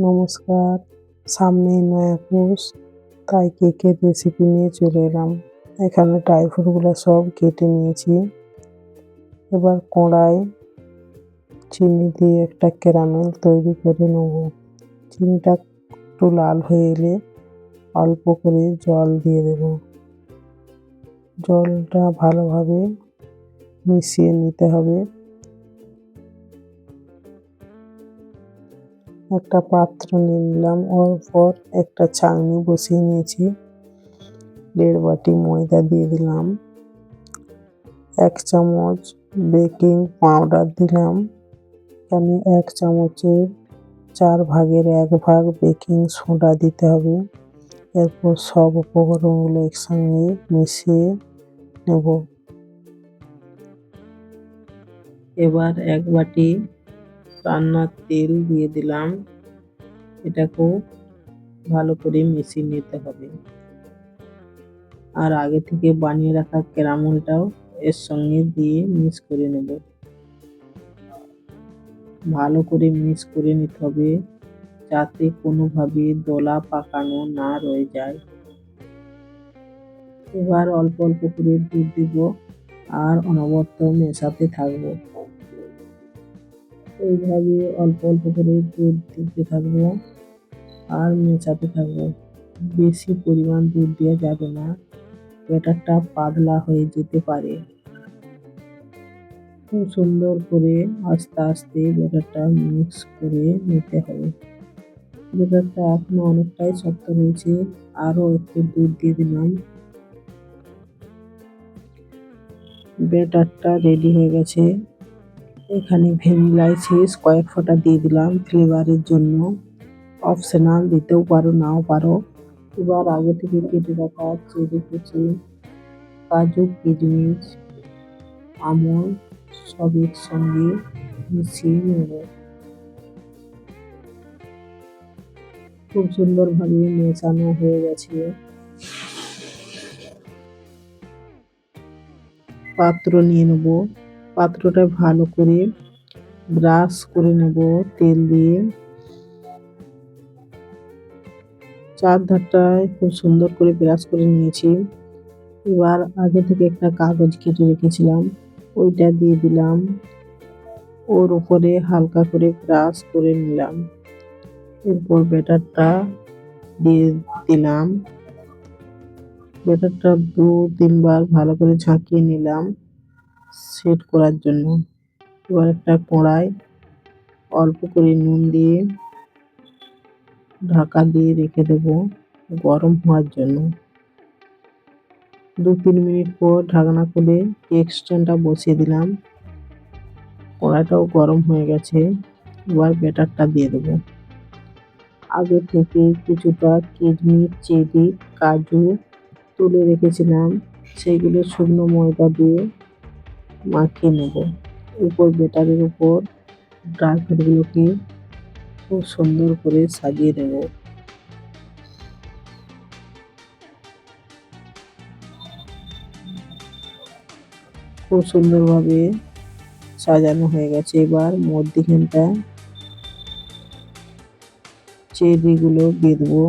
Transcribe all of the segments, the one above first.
নমস্কার, সামনে নয়া পৌষ তাই কেকের রেসিপি নিয়ে চলে এলাম। এখানে ড্রাই ফ্রুটগুলো সব কেটে নিয়েছি। এবার কড়াই, চিনি দিয়ে একটা ক্যারামেল তৈরি করে নেব। চিনিটা একটু লাল হয়ে এলে অল্প করে জল দিয়ে দেব। জলটা ভালোভাবে মিশিয়ে নিতে হবে। একটা পাত্র নিয়ে নিলাম, ওর পর একটা ছাঁকনি বসিয়ে নিয়েছি। দেড় বাটি ময়দা দিয়ে দিলাম। এক চামচ বেকিং পাউডার দিলাম। এখানে এক চামচের চার ভাগের এক ভাগ বেকিং সোডা দিতে হবে। এরপর সব উপকরণগুলো একসঙ্গে মিশিয়ে নেব। এবার এক বাটি রান্নার তেল দিয়ে দিলাম। এটাকেও ভালো করে মিশিয়ে নিতে হবে। আর আগে থেকে বানিয়ে রাখা ক্যারামলটাও এর সঙ্গে দিয়ে মিক্স করে নেব। ভালো করে মিক্স করে নিতে হবে যাতে কোনোভাবে দলা পাকানো না রয়ে যায়। এবার অল্প অল্প করে দুধ দিব আর অনবরত মেশাতে থাকব। এইভাবে অল্প অল্প করে দুধ দিতে থাকব আর মেচাতে থাকব। বেশি পরিমাণ দুধ দেওয়া যাবে না। ব্যাটারটা পাতলা হয়ে যেতে পারে। খুব সুন্দর করে আস্তে আস্তে ব্যাটারটা মিক্স করে নিতে হবে। ব্যাটারটা এখনও অনেকটাই শক্ত রয়েছে। আরও একটু দুধ দিয়ে দিলাম। ব্যাটারটা রেডি হয়ে গেছে। এখানে ভ্যানিলা এসেন্স কয়েক ফোঁটা দিয়ে দিলাম। ফ্লেভারের জন্য অপশনাল দিতেও পারো, নাও পারো। এবার আগে থেকে কেটে রাখা চেরি কুচি, কাজু, কিশমিশ আমল সব একসঙ্গে মিশিয়ে নেব। খুব সুন্দরভাবে মেশানো হয়ে গেছে। পাত্র নিয়ে নেব। পাত্রটা ভালো করে ব্রাশ করে নেব, তেল দিয়ে। চার ধারটায় খুব সুন্দর করে ব্রাশ করে নিয়েছি। এবার আগে থেকে একটা কাগজ কেটে রেখেছিলাম, ওইটা দিয়ে দিলাম। ওর উপরে হালকা করে ব্রাশ করে নিলাম। এরপর ব্যাটারটা দিয়ে দিলাম। ব্যাটারটা দু তিনবার ভালো করে ঝাঁকিয়ে নিলাম। সেট করার জন্য। এবার একটা কড়াই অল্প করে নুন দিয়ে ঢাকা দিয়ে রেখে দেব গরম হওয়ার জন্য। দু তিন মিনিট পর ঢাকনা খুলে কেক স্ট্যান্ডটা বসিয়ে দিলাম। কড়াইটাও গরম হয়ে গেছে, এবার ব্যাটারটা দিয়ে দেবো। আগে থেকে কিছুটা কিশমিশ চেরি, কাজু তুলে রেখেছিলাম। সেইগুলো শুকনো ময়দা দিয়ে মাখিয়ে নেব। উপর বেটারের উপর ড্রাই ফ্রুটগুলোকে খুব সুন্দর করে সাজিয়ে নেব। খুব সুন্দরভাবে সাজানো হয়ে গেছে। এবার মধ্যিখানটা চেরিগুলো দেবো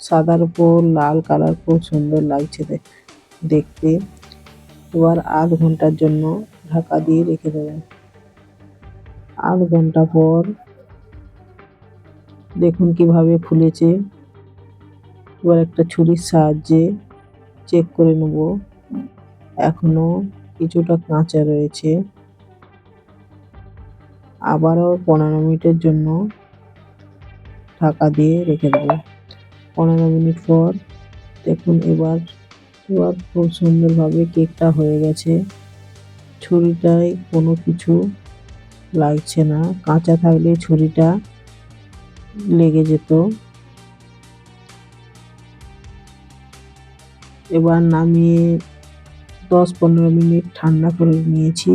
সাদার উপর লাল কালার খুব সুন্দর লাগছে দেখতে। এবার আধ ঘণ্টার জন্য ঢাকা দিয়ে রেখে দেবেন আধ ঘণ্টা পর দেখুন কীভাবে ফুলেছে। এবার একটা ছুরির সাহায্যে চেক করে নেব। এখনও কিছুটা কাঁচা রয়েছে। আবারও পনেরো মিনিটের জন্য ঢাকা দিয়ে রেখে দেবো। পনেরো মিনিট পর দেখুন এবার এবার খুব সুন্দরভাবে কেকটা হয়ে গেছে। ছুরিটায় কোনো কিছু লাগছে না। কাঁচা থাকলে ছুরিটা লেগে যেত। এবার নামিয়ে দশ পনেরো মিনিট ঠান্ডা করে নিয়েছি।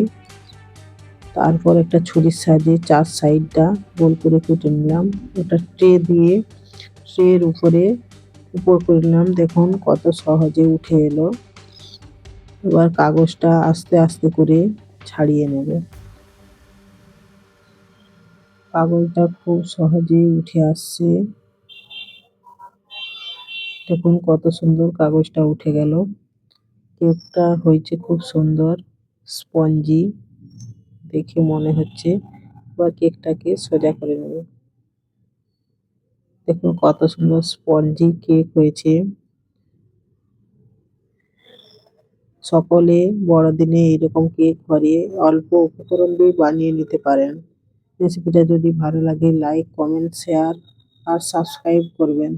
তারপর একটা ছুরির সাহায্যে চার সাইডটা গোল করে কেটে নিলাম। ওটা ট্রে দিয়ে ট্রের উপরে উপর করলাম, দেখুন কত সহজে উঠে এলো। এবার কাগজটা আস্তে আস্তে করে ছাড়িয়ে নেব। কাগজটা খুব সহজেই উঠে আসছে। দেখুন কত সুন্দর কাগজটা উঠে গেল। কেক টা হয়েছে খুব সুন্দর, স্পঞ্জি দেখে মনে হচ্ছে। এবার কেক টাকে সোজা করে নেব। দেখুন কত সুন্দর স্পঞ্জি কেক হয়েছে সকলে বড়দিনে এরকম কেক ঘরে অল্প উপকরণ দিয়ে বানিয়ে নিতে পারেন রেসিপিটা যদি ভালো লাগে লাইক কমেন্ট শেয়ার আর সাবস্ক্রাইব করবেন।